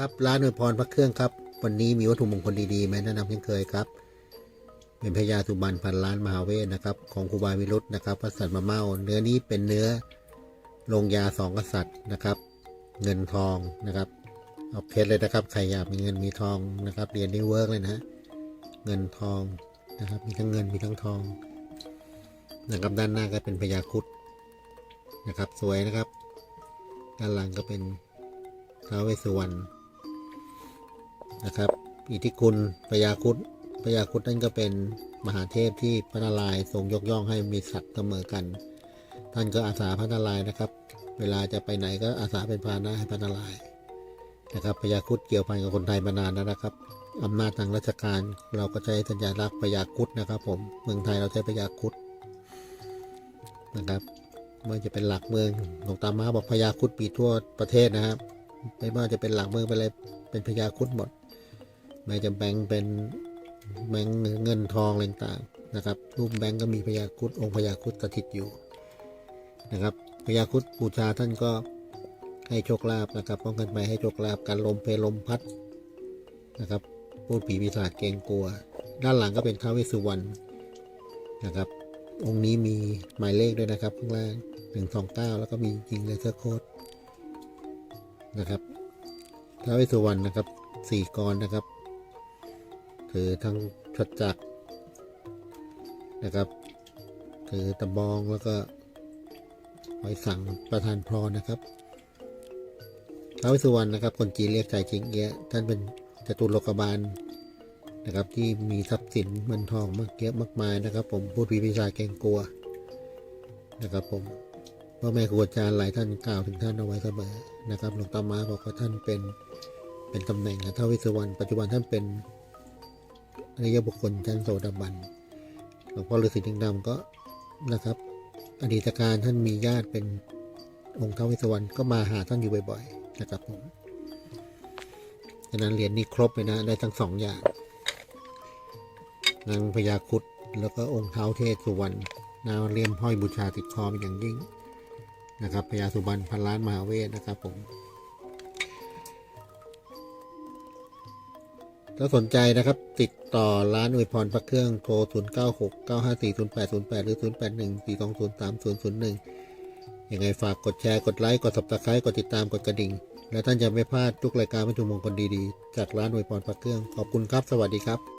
ครับร้านอวยพรพระเครื่องครับ วันนี้มีวัตถุมงคลดีๆมาแนะนำเช่นเคยครับ เป็นพญาสุบรรพันล้านมหาเวทนะครับของครูบาวิรุธนะครับพระสัตว์มาเมาเนื้อนี้เป็นเนื้อลงยาสองกษัตริย์นะครับ เงินทองนะครับเอาเพชรเลยนะครับใครอยากมีเงินมีทองนะครับเรียนได้เวิร์กเลยนะเงินทองนะครับ มีทั้งเงินมีทั้งทองนะครับด้านหน้าก็เป็นพญาคุดนะครับ สวยนะครับ ด้านหลังก็เป็นท้าวเวสสุวรรณ นะครับ อิทธิคุณพญาคุดพญาคุดนั่นก็เป็นมหาเทพที่พระนารายณ์ทรงยกย่องให้มีศักดิ์เสมอกัน ท่านก็อาสาพระนารายณ์นะครับ เวลาจะไปไหนก็อาสาเป็นพาหนะให้พระนารายณ์นะครับพญาคุดเกี่ยวพันกับคนไทยมานานแล้วนะครับอำนาจทางราชการเราก็ใช้สัญลักษณ์พญาคุดนะครับ ผมเมืองไทยเราใช้พญาคุดนะครับไมันจะเป็นหลักเมืองหลวงตามาบอกพญาคุดปีทั่วประเทศนะครับไม่ว่าจะเป็นหลักเมืองเป็นอะไรเป็นพญาคุดหมด ไม่จะแบงค์เป็นแบงค์เงินทองอะไรต่างนะครับ รูปแบงค์ก็มีพญาครุดองค์พญาครุดสถิตอยู่นะครับพญาครุดบูชาท่านก็ให้โชคลาภนะครับป้องกันไปให้โชคลาภการลมเพลลมพัดนะครับพูดผีปีศาจเกรงกลัว ด้านหลังก็เป็นท้าวเวสสุวรรณนะครับ องค์นี้มีหมายเลขด้วยนะครับข้างล่างหนึ่งสองเก้าแล้วก็มียิงเลเซอร์โค้ดนะครับท้าวเวสสุวรรณนะครับสี่กรนะครับ ถือทั้งชดจักนะครับถือตะบองแล้วก็หอยสังประธานพรนะครับท้าวสุวรรณนะครับ คนจีนเรียกใจชิงเงี้ยะท่านเป็นจตุโลกบาลนะครับที่มีทรัพย์สินเงินทองมากเยอะมากมายนะครับ ผมพูดผีปีศาเกรงกลัวนะครับผมพ่อแม่ครูอาจารย์หลายท่านกล่าวถึงท่านเอาไว้เสมอนะครับหลวงตามาบอกว่าท่านเป็นเป็นตำแหน่งนะท้าวเวิสวรรณปัจจุบันท่านเป็น อริยบุคคลชั้นโสดาบันหลวงพ่อฤาษีดิงดำก็นะครับอดีตการท่านมีญาติเป็นองค์ท้าวเวิสวรรณก็มาหาท่านอยู่บ่อยๆนะครับผมฉะนั้นเหรียญนี้ครบเลยนะได้ทั้งสองอย่างนางพญาคุดแล้วก็องค์เท้าเทศสุวรรณนาเลี่ยมห้อยบูชาติดคอเป็นอย่างยิ่งนะครับพญาสุบรรณพันล้านมหาเวทนะครับผม ถ้าสนใจนะครับติดต่อร้านอวยพรพระเครื่องโทร 0 9 6 9 5 4 0 8 0 8 หรือ 0 8 1 4 2 0 3 0 0 1 ยังไงฝากกดแชร์ กดไลค์ กด subscribe กดติดตาม กดกระดิ่ง และท่านจะไม่พลาดทุกรายการวัตถุมงคลดีๆ จากร้านอวยพรพระเครื่อง ขอบคุณครับ สวัสดีครับ